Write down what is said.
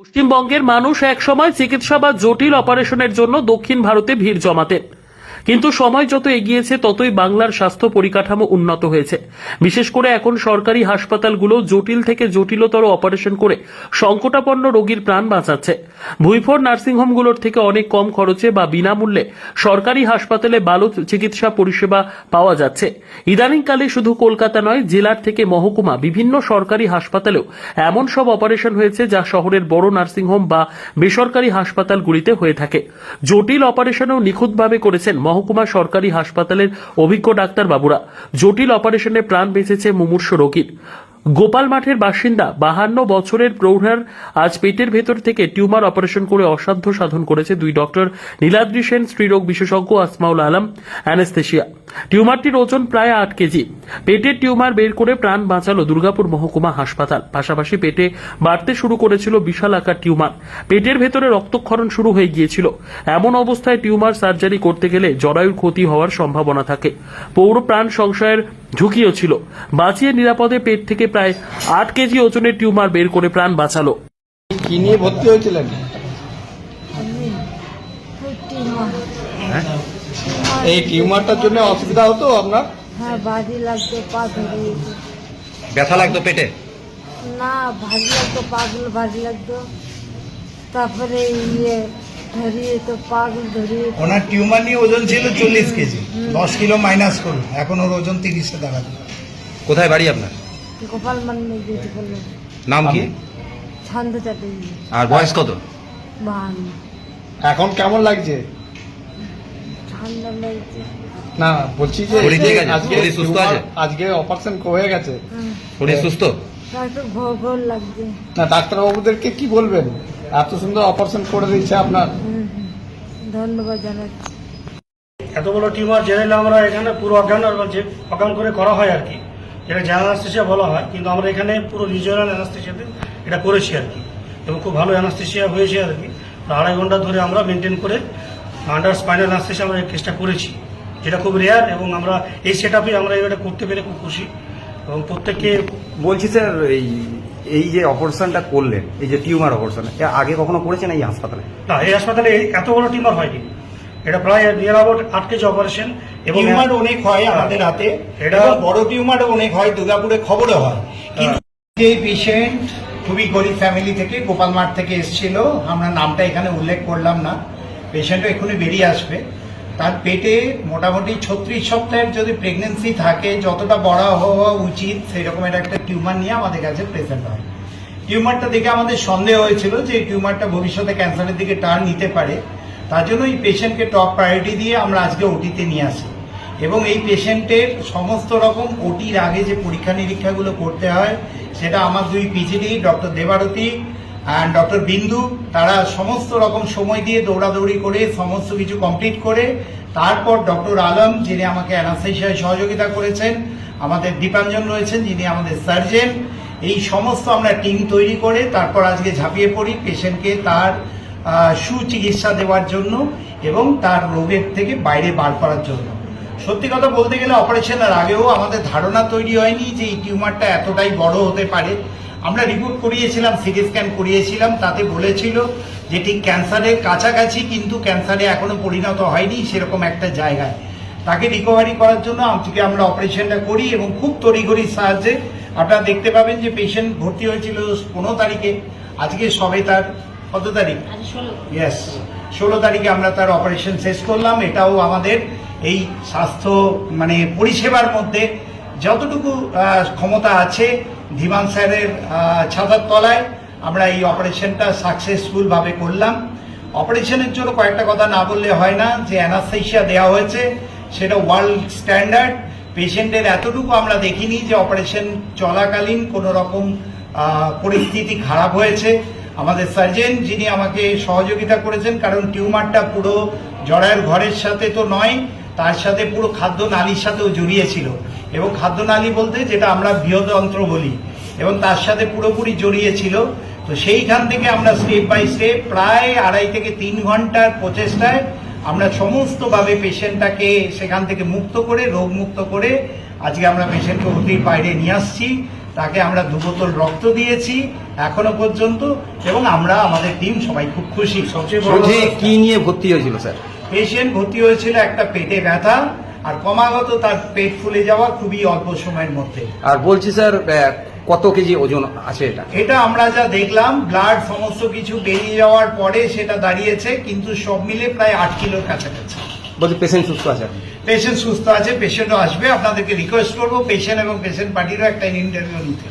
পশ্চিমবঙ্গের মানুষ একসময় চিকিৎসা বা জটিল অপারেশনের জন্য দক্ষিণ ভারতে ভিড় জমাতেন। কিন্তু সময় যত এগিয়েছে, ততই বাংলার স্বাস্থ্য পরিকাঠামো উন্নত হয়েছে। বিশেষ করে এখন সরকারি হাসপাতালগুলো জটিল থেকে জটিলতর অপারেশন করে সংকটাপন্ন রোগীর প্রাণ বাঁচাচ্ছে। ভুইফোর নার্সিংহোমগুলোর থেকে অনেক কম খরচে বা বিনামূল্যে সরকারি হাসপাতালে ভালো চিকিৎসা পরিষেবা পাওয়া যাচ্ছে। ইদানিংকালে শুধু কলকাতা নয়, জেলার থেকে মহকুমা, বিভিন্ন সরকারি হাসপাতালেও এমন সব অপারেশন হয়েছে যা শহরের বড় নার্সিংহোম বা বেসরকারি হাসপাতালগুলিতে হয়ে থাকে। জটিল অপারেশনও নিখুঁতভাবে করেছেন মহকুমা সরকারি হাসপাতালের অভিজ্ঞ ডাক্তারবাবুরা জটিল অপারেশনে প্রাণ বেঁচেছে মুমূর্ষ রোগীর। গোপাল মাঠের বাসিন্দা বাহান্ন বছরের প্রৌঢ়ার আজ পেটের ভেতর থেকে টিউমার অপারেশন করে অসাধ্য সাধন করেছে দুই ডক্টর নীলাদ্রি সেন, স্ত্রীরোগ বিশেষজ্ঞ আসমাউল আলম অ্যানেস্থেশিয়া টিউমারটির ওজন প্রায় আট কেজি। পেটের টিউমার বের করে প্রাণ বাঁচালো দুর্গাপুর মহকুমা হাসপাতাল। পাশাপাশি পেটে বাড়তে শুরু করেছিল বিশাল আকার টিউমার। পেটের ভেতরে রক্তক্ষরণ শুরু হয়ে গিয়েছিল। এমন অবস্থায় টিউমার সার্জারি করতে গেলে জরায়ুর ক্ষতি হওয়ার সম্ভাবনা থাকে। পৌর প্রাণ সংশয়ের ঝুঁকিও ছিল। বাঁচিয়ে নিরাপদে পেট থেকে প্রায় আট কেজি ওজনের টিউমার বের করে প্রাণ বাঁচালো। কি নিয়ে ভর্তি হয়েছিলেন? আমি এই টিউমারটার জন্য অসুবিধা হতো আপনার? হ্যাঁ ভারী লাগতো পা ব্যথা লাগতো পেটে? না ভারী লাগতো পাগুলো ভারী লাগতো। তারপরে ইয়ে ধরিয়ে তো পাগুলো ধরিয়ে ওনার টিউমার নিয়ে ওজন ছিল চল্লিশ কেজি। দশ কিলো মাইনাস করুন। এখন ওর ওজন তিরিশে দাঁড়াবে। কোথায় বাড়ি আপনার? গোপাল মানে যেতে বলল। নাম কি? ছন্দ আর বয়স কত? এখন কেমন লাগছে? ঠান্ডা লাগছে। না বলছি যে শরীর ঠিক আছে? আজকে শরীর সুস্থ আছে? আজকে অপারেশন হয়ে গেছে। শরীর সুস্থ? একটু ঘোর ঘোর লাগছে। না ডাক্তারবাবুদেরকে কি বলবেন? এত সুন্দর অপারেশন করে দিচ্ছে আপনার। ধন্যবাদ জানাচ্ছি। এত বড় টিউমার জেনারেলি আমরা এখানে পুরো অজ্ঞান যে অজ্ঞান করে করা হয় আর কি। যেটা জেনারেল বলা হয় কিন্তু আমরা এখানে পুরো রিজিওনাল অ্যানাস্থেশিয়াতে এটা করেছি আর কি। এবং খুব ভালো অ্যানাস্থেশিয়া হয়েছে আর কি। আড়াই ঘণ্টা ধরে আমরা মেনটেন করে আন্ডার স্পাইনাল অ্যানাস্থেশিয়া আমরা এই কেসটা করেছি। যেটা খুব রেয়ার এবং আমরা এই সেট আমরা এটা করতে পেরে খুব খুশি। এবং প্রত্যেককে বলছি স্যার এই এই যে অপারেশনটা করলেন এই যে টিউমার অপারেশন আগে কখনো করেছেন এই হাসপাতালে? না এই হাসপাতালে এই এত বড় টিউমার হয়নি। এটা প্রায় নিয়ার অ্যাবাউট আট কেজি অপারেশন এবং টিউমার অনেক হয় আমাদের হাতে এটা- বড় টিউমার অনেক হয় দুর্গাপুরে খবরে হয়। কিন্তু যে পেশেন্ট খুবই গরিব ফ্যামিলি থেকে গোপাল মাঠ থেকে এসেছিল আমরা নামটা এখানে উল্লেখ করলাম না। পেশেন্টও এখনই বেরিয়ে আসবে। তার পেটে মোটামুটি ছত্রিশ সপ্তাহের যদি প্রেগনেন্সি থাকে, যতটা বড় হওয়া উচিত সেই রকমের একটা টিউমার নিয়ে আমাদের কাছে প্রেজেন্ট হয়। টিউমারটা দেখে আমাদের সন্দেহ হয়েছিল যে টিউমারটা ভবিষ্যতে ক্যান্সারের দিকে টার্ন নিতে পারে। তার জন্য এই পেশেন্টকে টপ প্রায়োরিটি দিয়ে আমরা আজকে ওটিতে নিয়ে আসি। এবং এই পেশেন্টের সমস্ত রকম ওটির আগে যে পরীক্ষা নিরীক্ষাগুলো করতে হয়, সেটা আমার দুই PGD doctor Debarati and doctor Bindu তারা সমস্ত রকম সময় দিয়ে দৌড়াদৌড়ি করে সমস্ত কিছু কমপ্লিট করে, তারপর ডক্টর আলম যিনি আমাকে অ্যানাস্থেশিয়ায় সহযোগিতা করেছেন, আমাদের দীপাঞ্জন রয়েছেন, যিনি আমাদের সার্জেন এই সমস্ত আমরা টিম তৈরি করে তারপর আজকে ঝাঁপিয়ে পড়ি পেশেন্টকে তার সুচিকিৎসা দেওয়ার জন্য এবং তার রোগের থেকে বাইরে বার করার জন্য। সত্যি কথা বলতে গেলে অপারেশনের আগেও আমাদের ধারণা তৈরি হয়নি যে এই টিউমারটা এতটাই বড় হতে পারে। আমরা রিপোর্ট করিয়েছিলাম সিটি স্ক্যান করিয়েছিলাম তাতে বলেছিল যে ঠিক ক্যান্সারের কাছাকাছি কিন্তু ক্যান্সারে এখনও পরিণত হয়নি সেরকম একটা জায়গায়। তাকে রিকভারি করার জন্য আজকে আমরা অপারেশনটা করি এবং খুব তড়িঘড়ির সাহায্যে আপনারা দেখতে পাবেন যে পেশেন্ট ভর্তি হয়েছিল পনেরো তারিখে। আজকে সবে তার কত তারিখ? ইয়েস ষোলো। তারিখে আমরা তার অপারেশন শেষ করলাম। এটাও আমাদের এই স্বাস্থ্য মানে পরিষেবার মধ্যে যতটুকু ক্ষমতা আছে ধীমান স্যারের ছাতার তলায় আমরা এই অপারেশনটা সাকসেসফুল ভাবে করলাম। অপারেশনের জন্য কয়েকটা কথা না বললে হয় না, যে অ্যানাস্থেশিয়া দেওয়া হয়েছে, সেটা ওয়ার্ল্ড স্ট্যান্ডার্ড। পেশেন্টের এতটুকু আমরা দেখিনি যে অপারেশন চলাকালীন কোনো রকম পরিস্থিতি খারাপ হয়েছে। আমাদের সার্জেন যিনি আমাকে সহযোগিতা করেছেন, কারণ টিউমারটা পুরো জরায়ের ঘরের সাথে তো নয় তার সাথে পুরো খাদ্য নালীর সাথেও জড়িয়ে ছিল এবং খাদ্য নালী বলতে যেটা আমরা বৃহদন্ত্র বলি। এবং তার সাথে পুরোপুরি জড়িয়ে ছিল তো সেইখান থেকে আমরা স্টেপ বাই স্টেপ প্রায় আড়াই থেকে তিন ঘণ্টার প্রচেষ্টায় আমরা সমস্তভাবে পেশেন্টটাকে সেখান থেকে মুক্ত করে রোগ মুক্ত করে আজকে আমরা পেশেন্টকে অতির বাইরে নিয়ে আসছি। তাকে আমরা দু বোতল রক্ত দিয়েছি এখনও পর্যন্ত। এবং আমরা আমাদের টিম সবাই খুব খুশি। সবচেয়ে কি নিয়ে ভর্তি হয়েছিল স্যার? পেশেন্ট ভর্তি হয়েছিল একটা পেটে ব্যথা আর ক্রমাগত তার পেট ফুলে যাওয়া খুবই অল্প সময়ের মধ্যে। আর বলছি স্যার কত কেজি ওজন আছে এটা? এটা আমরা যা দেখলাম ব্লাড সমস্ত কিছু বেরিয়ে যাওয়ার পরে সেটা দাঁড়িয়েছে কিন্তু সব মিলে প্রায় আট কিলোর কাছাকাছি। বলছি পেশেন্ট সুস্থ আছে? পেশেন্ট সুস্থ আছে পেশেন্টও আসবে। আপনাদেরকে রিকোয়েস্ট করব পেশেন্ট এবং পেশেন্ট পার্টিরও একটা ইন্টারভিউ নিতে।